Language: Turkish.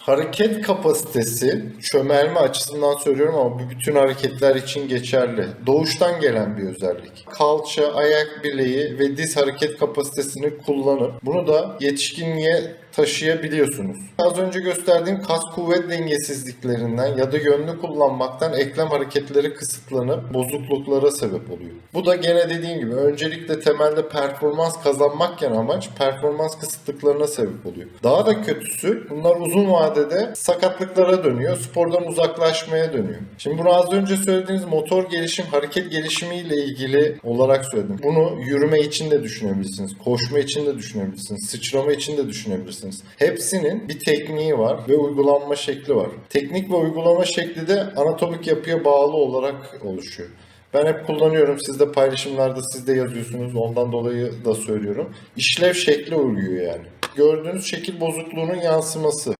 Hareket kapasitesi çömelme açısından söylüyorum ama bu bütün hareketler için geçerli. Doğuştan gelen bir özellik. Kalça, ayak bileği ve diz hareket kapasitesini kullanıp bunu da yetişkinliğe taşıyabiliyorsunuz. Az önce gösterdiğim kas kuvvet dengesizliklerinden ya da yönlü kullanmaktan eklem hareketleri kısıtlanıp bozukluklara sebep oluyor. Bu da gene dediğim gibi öncelikle temelde performans kazanmakken amaç performans kısıtlıklarına sebep oluyor. Daha da kötüsü bunlar uzun vadede sakatlıklara dönüyor, spordan uzaklaşmaya dönüyor. Şimdi bunu az önce söylediğiniz motor gelişim, hareket gelişimi ile ilgili olarak söyledim. Bunu yürüme için de düşünebilirsiniz, koşma için de düşünebilirsiniz, sıçrama için de düşünebilirsiniz. Hepsinin bir tekniği var ve uygulanma şekli var. Teknik ve uygulama şekli de anatomik yapıya bağlı olarak oluşuyor. Ben hep kullanıyorum. Siz de paylaşımlarda siz de yazıyorsunuz. Ondan dolayı da söylüyorum. İşlev şekli uyuyor yani. Gördüğünüz şekil bozukluğunun yansıması.